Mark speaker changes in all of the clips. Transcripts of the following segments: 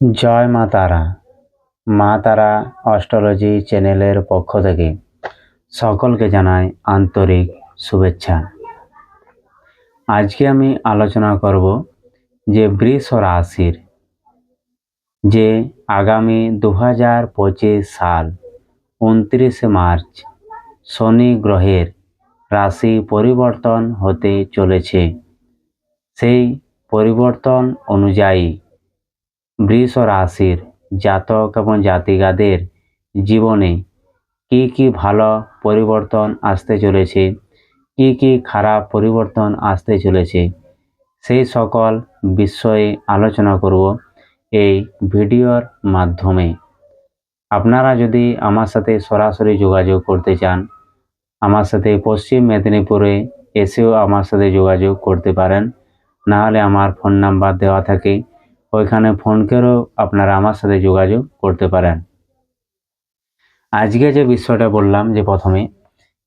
Speaker 1: জয় মা তারা। মা তারা অস্ট্রোলজি চ্যানেলের পক্ষ থেকে সকলকে জানাই আন্তরিক শুভেচ্ছা। আজকে আমি আলোচনা করব যে বৃষ রাশির, যে আগামী দু হাজার পঁচিশ সাল উনত্রিশে মার্চ শনি গ্রহের রাশি পরিবর্তন হতে চলেছে। সেই পরিবর্তন অনুযায়ী বৃষ রাশির জাতক এবং জাতিকাদের জীবনে কি কি ভালো পরিবর্তন আসতে চলেছে, কি কি খারাপ পরিবর্তন আসতে চলেছে, সেই সকল বিষয়ে আলোচনা করব এই ভিডিওর মাধ্যমে। আপনারা যদি আমার সাথে সরাসরি যোগাযোগ করতে চান, আমার সাথে পশ্চিম মেদিনীপুরে এসেও আমার সাথে যোগাযোগ করতে পারেন। না হলে আমার ফোন নাম্বার দেওয়া থাকে ওইখানে ফোন করেও আপনারা আমার সাথে যোগাযোগ করতে পারেন। আজকে যে বিষয়টা বললাম যে প্রথমে,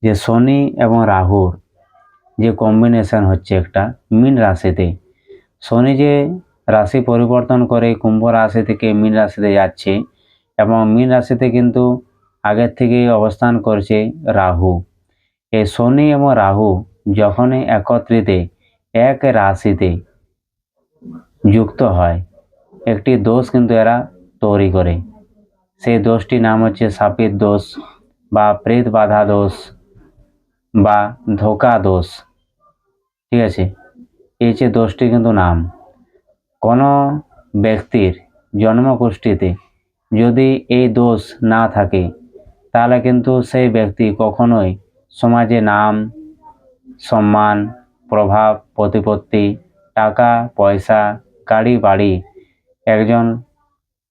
Speaker 1: যে শনি এবং রাহুর যে কম্বিনেশন হচ্ছে একটা মীন রাশিতে, শনি যে রাশি পরিবর্তন করে কুম্ভ রাশি থেকে মীন রাশিতে যাচ্ছে এবং মীন রাশিতে কিন্তু আগের থেকে অবস্থান করছে রাহু। এই শনি এবং রাহু যখনই একত্রিতে এক রাশিতে যুক্ত হয় একটি দোষ কিন্তু এরা তৈরি করে। সেই দোষটির নাম হচ্ছে সাপির দোষ বা প্রেত বাধা দোষ বা ধোকা দোষ। ঠিক আছে? এই যে দোষটি কিন্তু নাম। কোনো ব্যক্তির জন্মগোষ্ঠীতে যদি এই দোষ না থাকে, তাহলে কিন্তু সেই ব্যক্তি কখনোই সমাজে নাম, সম্মান, প্রভাব, প্রতিপত্তি, টাকা, পয়সা, গাড়ি, বাড়ি একজন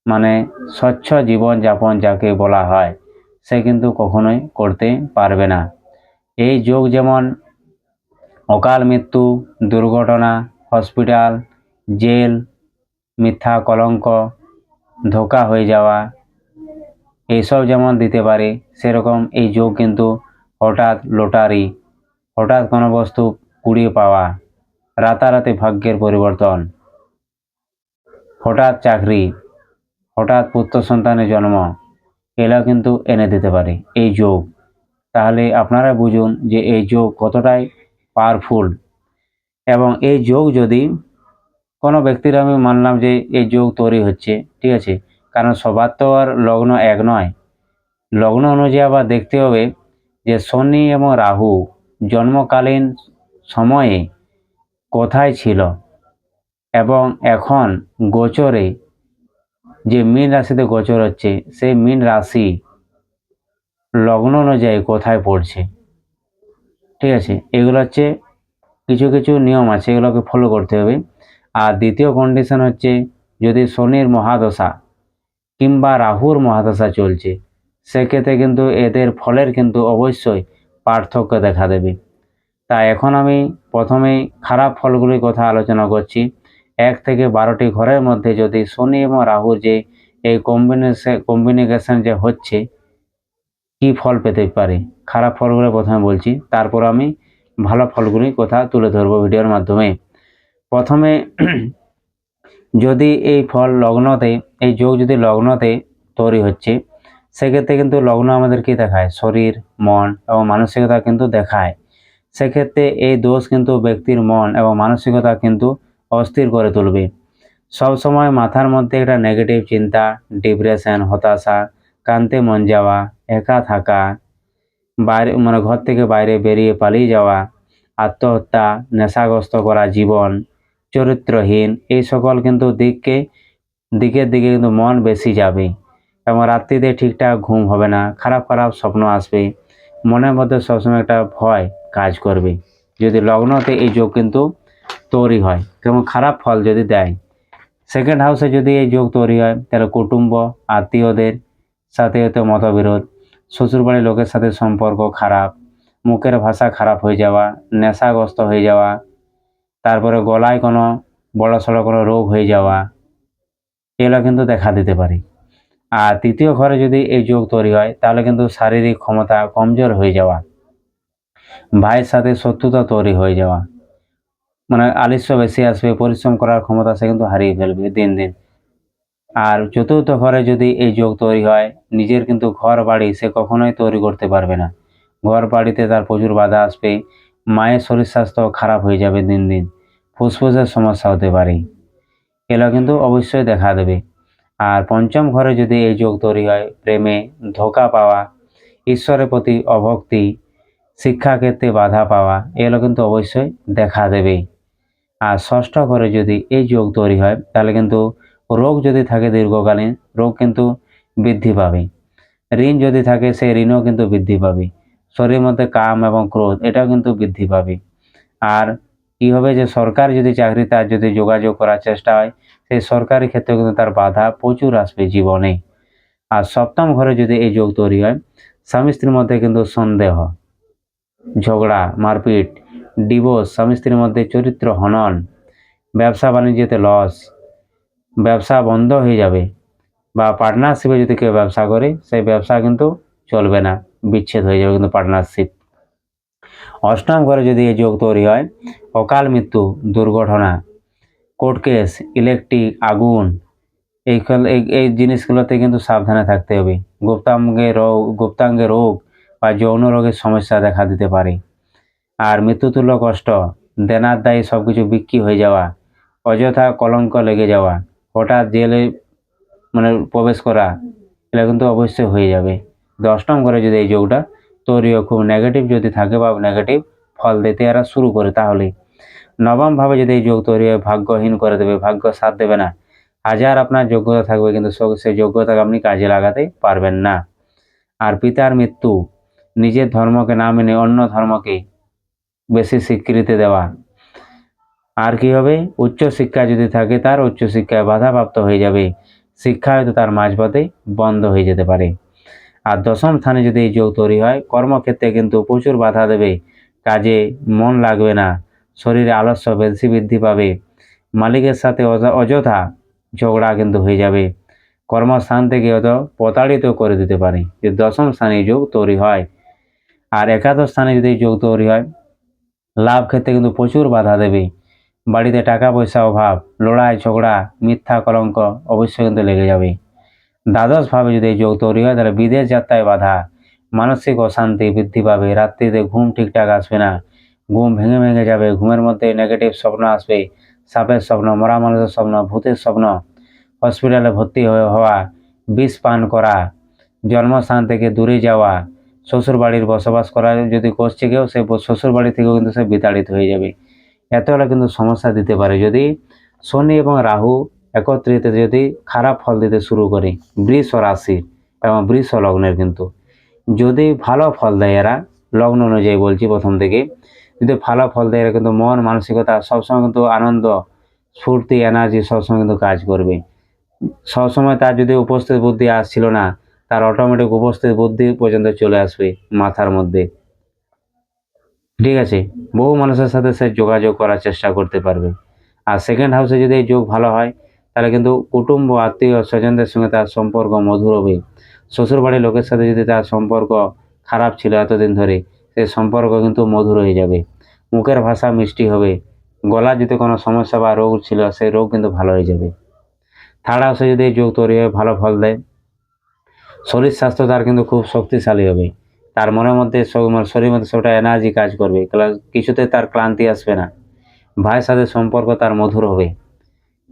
Speaker 1: মানে স্বচ্ছ জীবনযাপন যাকে বলা হয়, সে কিন্তু কখনোই করতে পারবে না। এই যোগ যেমন অকাল মৃত্যু, দুর্ঘটনা, হসপিটাল, জেল, মিথ্যা কলঙ্ক, ধোকা হয়ে যাওয়া, এইসব যেমন দিতে পারে, সেরকম এই যোগ কিন্তু হঠাৎ লটারি, হঠাৎ কোনো বস্তু কুড়িয়ে পাওয়া, রাতারাতি ভাগ্যের পরিবর্তন। হঠাৎ চাকরি, হঠাৎ পুত্র সন্তানের জন্ম, এলাও কিন্তু এনে দিতে পারে এই যোগ। তাহলে আপনারা বুঝুন যে এই যোগ কতটাই পাওয়ারফুল এবং এই যোগ যদি কোনো ব্যক্তির আমি মানলাম যে এই যোগ তৈরি হচ্ছে, ঠিক আছে? কারণ সবার তো আর লগ্ন এক নয়। লগ্ন অনুযায়ী আবার দেখতে হবে যে শনি এবং রাহু জন্মকালীন সময়ে কোথায় ছিল। এবং এখন গোচরে যে মীন রাশিতে গোচর হচ্ছে, সেই মীন রাশি লগ্ন অনুযায়ী কোথায় পড়ছে? ঠিক আছে, এগুলো হচ্ছে কিছু কিছু নিয়ম আছে, এগুলোকে ফলো করতে হবে। আর দ্বিতীয় কন্ডিশন হচ্ছে যদি শনির মহাদশা কিংবা রাহুর মহাদশা চলছে, সেক্ষেত্রে কিন্তু এদের ফলের কিন্তু অবশ্যই পার্থক্য দেখা দেবে। তাই এখন আমি প্রথমেই খারাপ ফলগুলির কথা আলোচনা করছি। এক থেকে বারোটি ঘরের মধ্যে যদি শনি এবং রাহু যে এই কম্বিনেশন কম্বিনেশন যে হচ্ছে, কি ফল পেতে পারে? খারাপ ফলগুলো প্রথমে বলছি, তারপর আমি ভালো ফলগুলির কথা তুলে ধরবো ভিডিওর মাধ্যমে। প্রথমে, যদি এই ফল লগ্নতে, এই যোগ যদি লগ্নতে তৈরি হচ্ছে, সেক্ষেত্রে কিন্তু লগ্ন আমাদের কি দেখায়? শরীর, মন এবং মানসিকতা কিন্তু দেখায়। সেক্ষেত্রে এই দোষ কিন্তু ব্যক্তির মন এবং মানসিকতা কিন্তু অস্থির করে তুলবে। সব সময় মাথার মধ্যে একটা নেগেটিভ চিন্তা ডিপ্রেশন হতাশা কানতে মন যাওয়া, একা থাকা, বাইরে মানে ঘর থেকে বাইরে বেরিয়ে পালিয়ে যাওয়া, আত্মহত্যা, নেশাগ্রস্ত করা, জীবন, চরিত্রহীন, এই সকল কিন্তু দিককে, দিকের দিকে কিন্তু মন বেশি যাবে। এবং রাত্রিতে ঠিকঠাক ঘুম হবে না, খারাপ খারাপ স্বপ্ন আসবে। মনের মধ্যে সবসময় একটা ভয় কাজ করবে। যদি লগ্নতে এই যোগ কিন্তু তৈরি হয়। যেমন খারাপ ফল যদি দেয় সেকেন্ড হাউসে যদি এই যোগ তৈরি হয়, তাহলে কুটুম্ব, আত্মীয়দের সাথে হয়তো মতবিরোধ, শ্বশুরবাড়ির লোকের সাথে সম্পর্ক খারাপ, মুখের ভাষা খারাপ হয়ে যাওয়া, নেশাগ্রস্ত হয়ে যাওয়া, তারপরে গলায় কোনো বড় সড়ো কোনো রোগ হয়ে যাওয়া, এগুলো কিন্তু দেখা দিতে পারে। আর তৃতীয় ঘরে যদি এই যোগ তৈরি হয়, তাহলে কিন্তু শারীরিক ক্ষমতা কমজোর হয়ে যাওয়া, ভাইয়ের সাথে শত্রুতা তৈরি হয়ে যাওয়া মানে আলস্য বেশি আসবে, পরিশ্রম করার ক্ষমতা সে কিন্তু হারিয়ে ফেলবে দিন দিন। আর চতুর্থ ঘরে যদি এই যোগ তৈরি হয়, নিজের কিন্তু ঘর বাড়ি সে কখনোই তৈরি করতে পারবে না। ঘর বাড়িতে তার প্রচুর বাধা আসবে, মায়ের শরীর স্বাস্থ্য খারাপ হয়ে যাবে দিন দিন, ফুসফুসের সমস্যা হতে পারে। এগুলো কিন্তু অবশ্যই দেখা দেবে। আর পঞ্চম ঘরে যদি এই যোগ তৈরি হয়, প্রেমে ধোকা পাওয়া, ঈশ্বরের প্রতি অভক্তি, শিক্ষাক্ষেত্রে বাধা পাওয়া এগুলো কিন্তু অবশ্যই দেখা দেবে। আর ষষ্ঠ ঘরে যদি এই যোগ তৈরি হয়, তাহলে কিন্তু রোগ যদি থাকে দীর্ঘকালীন, রোগ কিন্তু বৃদ্ধি পাবে। ঋণ যদি থাকে, সেই ঋণও কিন্তু বৃদ্ধি পাবে। শরীরের মধ্যে কাম এবং ক্রোধ, এটাও কিন্তু বৃদ্ধি পাবে। আর কি হবে যে সরকার যদি চাকরি, তার যদি যোগাযোগ করার চেষ্টা হয়, সেই সরকারি ক্ষেত্রে কিন্তু তার বাধা প্রচুর আসবে জীবনে। আর সপ্তম ঘরে যদি এই যোগ তৈরি হয়, স্বামী স্ত্রীর মধ্যে কিন্তু সন্দেহ, ঝগড়া, মারপিট ডিভোর্স, স্বামী স্ত্রীর মধ্যে চরিত্র হনন, ব্যবসা বাণিজ্যতে লস, ব্যবসা বন্ধ হয়ে যাবে বা পার্টনারশিপে যদি কেউ ব্যবসা করে, সেই ব্যবসা কিন্তু চলবে না, বিচ্ছেদ হয়ে যাবে কিন্তু পার্টনারশিপ অষ্টম ঘরে যদি এই যোগ তৈরি হয়, অকাল মৃত্যু, দুর্ঘটনা কোর্ট কেস ইলেকট্রিক আগুন, এই এই এই জিনিসগুলোতে কিন্তু সাবধানে থাকতে হবে। গুপ্তাঙ্গে রোগ গুপ্তাঙ্গে রোগ বা যৌন রোগের সমস্যা দেখা দিতে পারে। আর মৃত্যুতুল্য কষ্ট, দেনার দায়ী সব কিছু বিক্রি হয়ে যাওয়া, অযথা কলঙ্ক লেগে যাওয়া, হঠাৎ জেলে মানে প্রবেশ করা এটা কিন্তু অবশ্যই হয়ে যাবে। অষ্টম ঘরে যদি এই যোগটা, তৈরিও খুব নেগেটিভ যদি থাকে বা নেগেটিভ ফল দিতে এরা শুরু করে তাহলে। নবমভাবে যদি এই যোগ তৈরি হয়, ভাগ্যহীন করে দেবে, ভাগ্য সাথ দেবে না। হাজার আপনার যোগ্যতা থাকবে কিন্তু সেই যোগ্যতাকে আপনি কাজে লাগাতে পারবেন না। আর পিতার মৃত্যু, নিজের ধর্মকে না মেনে অন্য ধর্মকে বেশি স্বীকৃতি দেওয়া। আর কি হবে? উচ্চ শিক্ষা যদি থাকে, তার উচ্চ শিক্ষায় বাধাপ্রাপ্ত হয়ে যাবে। শিক্ষা হয়তো তার মাঝপথে বন্ধ হয়ে যেতে পারে। আর দশম স্থানে যদি এই যোগ তৈরি হয়, কর্মক্ষেত্রে কিন্তু প্রচুর বাধা দেবে। কাজে মন লাগবে না, শরীরে আলস্য, বেশি বৃদ্ধি পাবে। মালিকের সাথে অযথা ঝগড়া কিন্তু হয়ে যাবে। কর্মস্থান থেকে হয়তো প্রতারিত করে দিতে পারে। যে দশম স্থানে যোগ তৈরি হয়, আর একাদশ স্থানে যদি যোগ তৈরি হয় লাভ ক্ষেত্রে কিন্তু প্রচুর বাধা দেবে। বাড়িতে টাকা পয়সা অভাব, লড়াই, ঝগড়া, মিথ্যা কলঙ্ক অবশ্যই কিন্তু লেগে যাবে। দ্বাদশভাবে যদি যোগ তৈরি হয়, তাহলে বিদেশ যাত্রায় বাধা, মানসিক অশান্তি বৃদ্ধি পাবে, রাত্রিতে ঘুম ঠিকঠাক আসবে না, ঘুম ভেঙে ভেঙে যাবে, ঘুমের মধ্যে নেগেটিভ স্বপ্ন আসবে, সাপের স্বপ্ন, মরা মানুষের স্বপ্ন, ভূতের স্বপ্ন হসপিটালে ভর্তি হয়ে হওয়া, বিষ পান করা, জন্মস্থান থেকে দূরে যাওয়া শ্বশুর বাড়ির বসবাস করা যদি করছে কেউ, সে শ্বশুর বাড়ি থেকেও কিন্তু সে বিতাড়িত হয়ে যাবে। এতটা কিন্তু সমস্যা দিতে পারে। যদি শনি এবং রাহু একত্রিত যদি খারাপ ফল দিতে শুরু করে, বৃষ রাশি এবং বৃষ লগ্নের কিন্তু। যদি ভালো ফল দেয় এরা, লগ্ন অনুযায়ী বলছি প্রথম থেকে, যদি ভালো ফল দেয় এরা কিন্তু মন, মানসিকতা, সবসময় কিন্তু আনন্দ, স্ফূর্তি এনার্জি সবসময় কিন্তু কাজ করবে। সবসময় তার যদি উপস্থিত বুদ্ধি আসছিল না তার অটোমেটিক উপস্থিত বুদ্ধি পর্যন্ত চলে আসবে মাথার মধ্যে। ঠিক আছে? বহু মানুষের সাথে সে যোগাযোগ করার চেষ্টা করতে পারবে। আর সেকেন্ড হাউসে যদি এই যোগ ভালো হয়, তাহলে কিন্তু কুটুম্ব, আত্মীয় স্বজনদের সঙ্গে তার সম্পর্ক মধুর হবে। শ্বশুরবাড়ির লোকের সাথে যদি তার সম্পর্ক খারাপ ছিল এতদিন ধরে সেই সম্পর্ক কিন্তু মধুর হয়ে যাবে। মুখের ভাষা মিষ্টি হবে। গলা যদি কোনো সমস্যা বা রোগ ছিল, সেই রোগ কিন্তু ভালো হয়ে যাবে। থার্ড হাউসে যদি যোগ তৈরি হয়, ভালো ফল দেয় শরীর স্বাস্থ্য তার কিন্তু খুব শক্তিশালী হবে। তার মনের মধ্যে মানে মধ্যে সবটা এনার্জি কাজ করবে। কিছুতে তার ক্লান্তি আসবে না। ভাইয়ের সাথে সম্পর্ক তার মধুর হবে।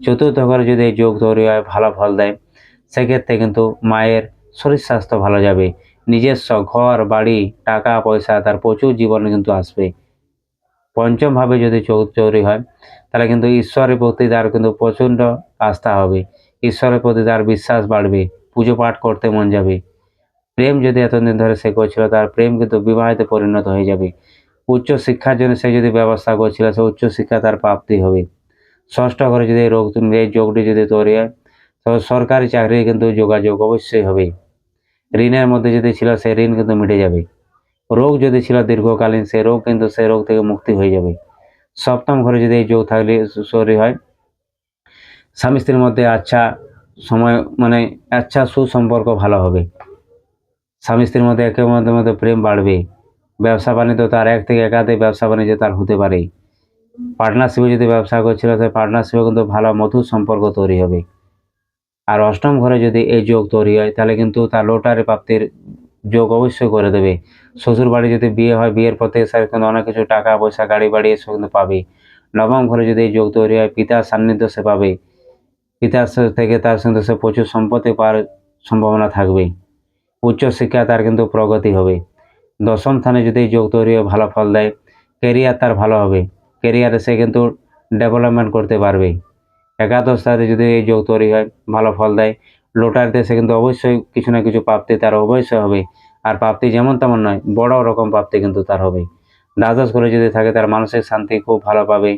Speaker 1: চতুর্থ ঘরে যদি যোগ তৈরি হয়, ভালো ফল দেয়, সেক্ষেত্রে কিন্তু মায়ের শরীর স্বাস্থ্য ভালো যাবে। নিজস্ব ঘর, বাড়ি, টাকা, পয়সা, তার প্রচুর জীবনে কিন্তু আসবে। পঞ্চমভাবে যদি তৈরি হয়, তাহলে কিন্তু ঈশ্বরের প্রতি তার কিন্তু প্রচণ্ড আস্থা হবে। ঈশ্বরের প্রতি তার বিশ্বাস বাড়বে। পুজো পাঠ করতে মন যাবে। প্রেম যদি এতদিন ধরে সে করছিল, তার প্রেম কিন্তু বিবাহিতে পরিণত হয়ে যাবে। উচ্চ শিক্ষার জন্য সে যদি ব্যবস্থা করছিল, সে উচ্চ শিক্ষা তার প্রাপ্তি হবে। ষষ্ঠ ঘরে যদি এই রোগ এই যোগটি যদি তৈরি হয় তবে সরকারি চাকরি কিন্তু যোগাযোগ অবশ্যই হবে। ঋণের মধ্যে যদি ছিল, সেই ঋণ কিন্তু মিটে যাবে। রোগ যদি ছিল দীর্ঘকালীন, সেই রোগ কিন্তু সেই রোগ থেকে মুক্তি হয়ে যাবে। সপ্তম ঘরে যদি এই যোগ থাকলে তৈরি হয়, স্বামী স্ত্রীর মধ্যে আচ্ছা সময় মানে আচ্ছা সুসম্পর্ক ভালো হবে। স্বামী স্ত্রীর মধ্যে একে মধ্যে মধ্যে প্রেম বাড়বে। ব্যবসা বাণিজ্য তার এক থেকে একাধিক ব্যবসা বাণিজ্য তার হতে পারে। পার্টনারশিপে যদি ব্যবসা করছিল, সেই পার্টনারশিপে কিন্তু ভালো মধুর সম্পর্ক তৈরি হবে। আর অষ্টম ঘরে যদি এই যোগ তৈরি হয়, তাহলে কিন্তু তার লটারি প্রাপ্তির যোগ অবশ্যই করে দেবে। শ্বশুর বাড়ি যদি বিয়ে হয়, বিয়ের পর থেকে স্যার কিন্তু অনেক কিছু টাকা পয়সা গাড়ি বাড়ি এসব কিন্তু পাবে। নবম ঘরে যদি এই যোগ তৈরি হয়, পিতার সান্নিধ্য সে পাবে। পিতার থেকে তার কিন্তু সে প্রচুর সম্পত্তি পাওয়ার সম্ভাবনা থাকবে উচ্চশিক্ষা তার কিন্তু প্রগতি হবে। দশম স্থানে যদি যোগ তৈরি ভালো ফল দেয় কেরিয়ার তার ভালো হবে। কেরিয়ারে সে কিন্তু ডেভেলপমেন্ট করতে পারবে। একাদশ স্থানে যদি এই যোগ তৈরি হয়, ভালো ফল দেয়, লোটারিতে সে কিন্তু অবশ্যই কিছু না কিছু প্রাপ্তি তার অবশ্যই হবে। আর প্রাপ্তি যেমন তেমন নয়, বড় রকম প্রাপ্তি কিন্তু তার হবে। দ্বাদশ করে যদি থাকে, তার মানসিক শান্তি খুব ভালো পাবে।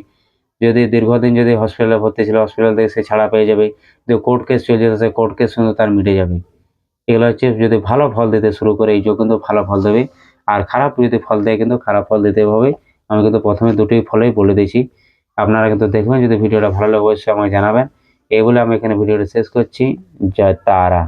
Speaker 1: যদি দীর্ঘদিন যদি হসপিটালে ভর্তি ছিল হসপিটাল থেকে সে ছাড়া পেয়ে যাবে। যদি কোর্ট কেস চলছে সে কোর্ট কেস কিন্তু তার মিটে যাবে। এগুলো হচ্ছে যদি ভালো ফল দিতে শুরু করে, এই যোগ কিন্তু ভালো ফল দেবে। আর খারাপ যদি ফল দেয়, কিন্তু খারাপ ফল দিতে হবে। আমি কিন্তু প্রথমে দুটি ফলেই বলে দিয়েছি। আপনারা কিন্তু দেখবেন, যদি ভিডিওটা ভালো লাগে, অবশ্যই আমাকে জানাবেন। এই বলে আমি এখানে ভিডিওটা শেষ করছি। জয় তারা।